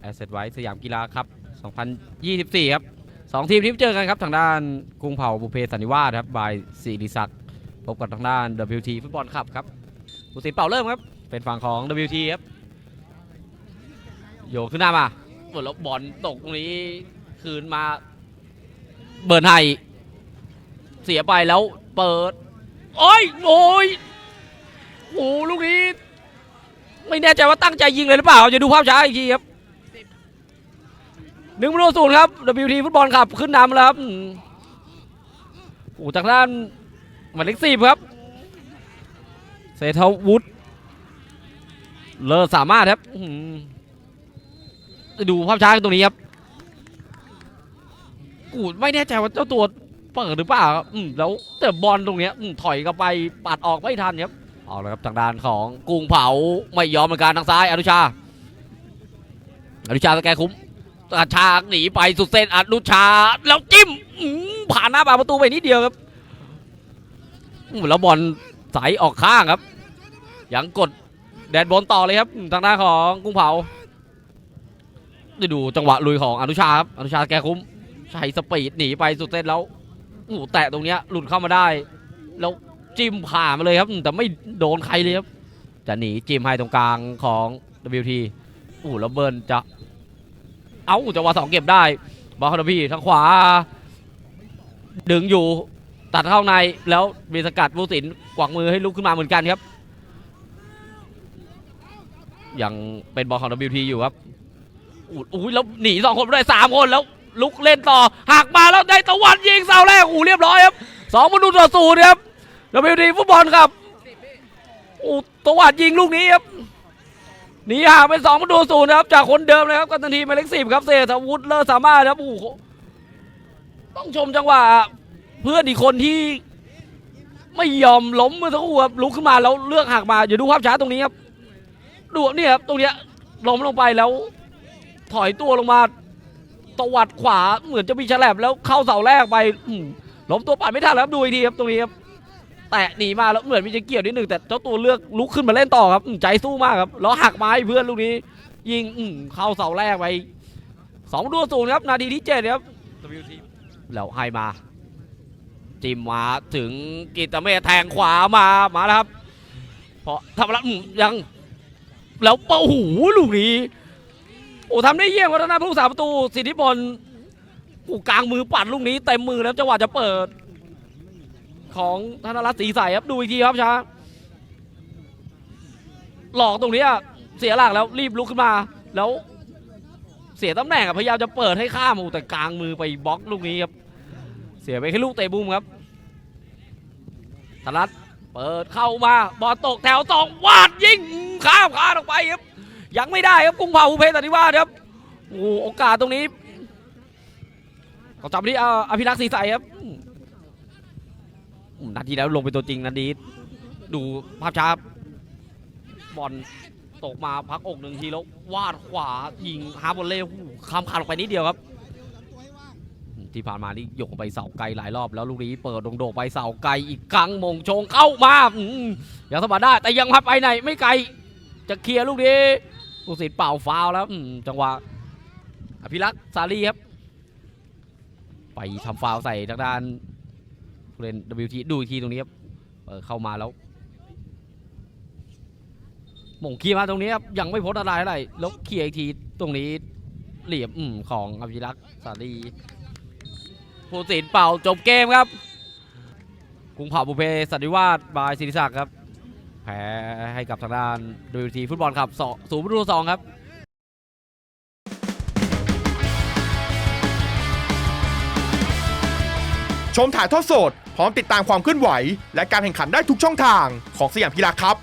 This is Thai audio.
แอสเซทไว้สยามกีฬาครับ 2024 ครับสองทีมที่เจอกันครับ ทางด้านกรุงเผ่าบุเพสันนิวาสครับบายศิริศักดิ์พบกับทางด้าน WT ฟุตบอลคับครับผู้สินเป่าเริ่มครับ เป็นฝั่งของ WT ครับโยกขึ้นหน้ามาเปิดล้วบอลตกตรงนี้คืนมาเบิร์นไฮเสียไปแล้วเปิด โอ้ยโอ้ยโอ้โหลูกนี้ ไม่แน่ใจว่าตั้งใจยิงเลยหรือเปล่าจะดูภาพช้าอีกทีครับ หนึ่งประตูศูนย์ครับ WT ฟุตบอลครับขึ้นนำแล้วครับโอ้จากด้านหมายเลขสี่ครับเซทวุฒเลอสามารถครับดูภาพช้าตรงนี้ครับกูไม่แน่ใจว่าเจ้าตัวเปิดหรือเปล่าครับอืมแล้วแต่บอลตรงเนี้ยถอยกลับไปปัดออกไม่ทันครับเอาละครับทางด้านของกรุงเผาไม่ยอมเหมือนกันทางซ้ายอนุชาอนุชาสแกคุ้ม อนุชาหนีไปสุดเส้นอนุชา แล้วจิ้มผ่านหน้าปาประตูไปนิดเดียวครับแล้วบอลใสออกข้างครับ ยังกดแดนบอลต่อเลยครับทางด้านของกรุงเผาได้ดูจังหวะลุยของอนุชาครับอนุชาแกคุ้มใช้สปีดหนีไปสุดเส้นแล้วโอ้แตะตรงเนี้ยหลุดเข้ามาได้ แล้วจิ้มผ่านมาเลยครับ แต่ไม่โดนใครเลยครับ จะหนีจิ้มให้ตรงกลางของ WT โอ้แล้วเบิร์นจะ เอาจังหวะสองเก็บได้บอลคาร์พีทางขวา ดึงอยู่ตัดเข้าในแล้วมีสกัดผู้สินกวักมือให้ลุกขึ้นมาเหมือนกันครับยังเป็นบอลของ WT อยู่ครับอู้อุ้ยแล้วหนีสองคนไม่ได้สามคนแล้วลุกเล่นต่อหักมาแล้วได้ตะวันยิงเสาแรกอู้เรียบร้อยครับสองประตูต่อศูนย์ครับ WT ฟุตบอลครับอู้ตะวันยิงลูกนี้ครับ หนีห่างเป็นสองประตูศูนย์นะครับ จากคนเดิมเลยครับกันทันทีหมายเลขสิบครับเศรษฐวุฒิเลิศสามารถครับโอ้โหต้องชมจังหวะเพื่อนอีกคนที่ ไม่ยอมล้มเมื่อสักครู่ครับลุกขึ้นมาแล้วเลือกหักมาอย่าดูภาพช้าตรงนี้ครับดูเนี่ยครับตรงเนี้ยล้มลงไปแล้ว ถอยตัวลงมาตวัดขวาเหมือนจะมีฉลับแล้วเข้าเสาแรกไปล้มตัวปัดไม่ทันแล้วครับดูอีกทีครับตรงนี้ครับ แตะหนีมาแล้วเหมือนมีจะเกี่ยวนิดหนึ่งแต่เจ้าตัวเลือกลุกขึ้นมาเล่นต่อครับใจสู้มากครับแล้วหักไม้เพื่อนลูกนี้ ยิงอืเข้าเสาแรกไปสองดวศูนย์ครับนาทีที่เจ็ดครับแล้วให้มา จิมมาถึงกิตเมฆแทงขวามามาแล้วครับเพราะทำแล้วยังแล้วเป้าหูลูกนี้โอ้ทำได้เยี่ยมครับทาผู้สาประตูสิทธิพลโอ้กลางมือปัดลูกนี้เต็มมือแล้วจังหวะจะเปิด ของธนรัตน์ศรีใสครับดูอีกทีครับช้าหลอกตรงนี้อะเสียหลักแล้วรีบลุกขึ้นมา แล้วเสียตำแหน่งพยายามจะเปิดให้ข้ามอ้แต่กลางมือไปบล็อกลูกนี้ครับ เสียไปแค่ลูกเตะบุ้มครับธนัทเปิดเข้ามาบอลตกแถวสองวาดยิงข้ามขาออกไปครับยังไม่ได้ครับกุ้งเผาภูเพสันนิวาสครับโอ้โอกาสตรงนี้ก็จับที่อภิรักษ์ศรีใสครับ นาทีแล้วลงเป็นตัวจริงนาทีดูภาพช้าบอลตกมาพักอกหนึ่งทีแล้ววาดขวายิงฮาบอลเล่โอ้โหข้ามขาออกไปนิดเดียวครับ ที่ผ่านมานี่ยกไปเสาไกลหลายรอบแล้วลูกนี้เปิดโด่งๆไปเสาไกลอีกครั้งมงชงเข้ามาอืมยังสบายได้แต่ยังพับไปไหนไม่ไกล จะเคลียร์ลูกนี้ผู้สินเป่าฟาวแล้วจังหวะอภิรักษ์สาลีครับ ไปทำฟาวใส่ทางด้าน ผู้เล่น WT ดูอีกทีตรงนี้ครับเปิดเข้ามาแล้วมงเคลียร์มาตรงนี้ครับยังไม่พ้นอะไรเท่าไรแล้วเคลียร์อีกทีตรงนี้เหลี่ยมอของอภิรักษ์สาลีผู้สินเป่าจบเกมครับกรุงเผาบุเพสันนิวาสบายศิริศักดิ์ครับแพ้ให้กับทางด้านดูทีฟุตบอลครับสองศูนย์ประตูสองครับ ชมถ่ายทอดสด พร้อมติดตามความเคลื่อนไหว และการแข่งขันได้ทุกช่องทางของสยามกีฬาครับ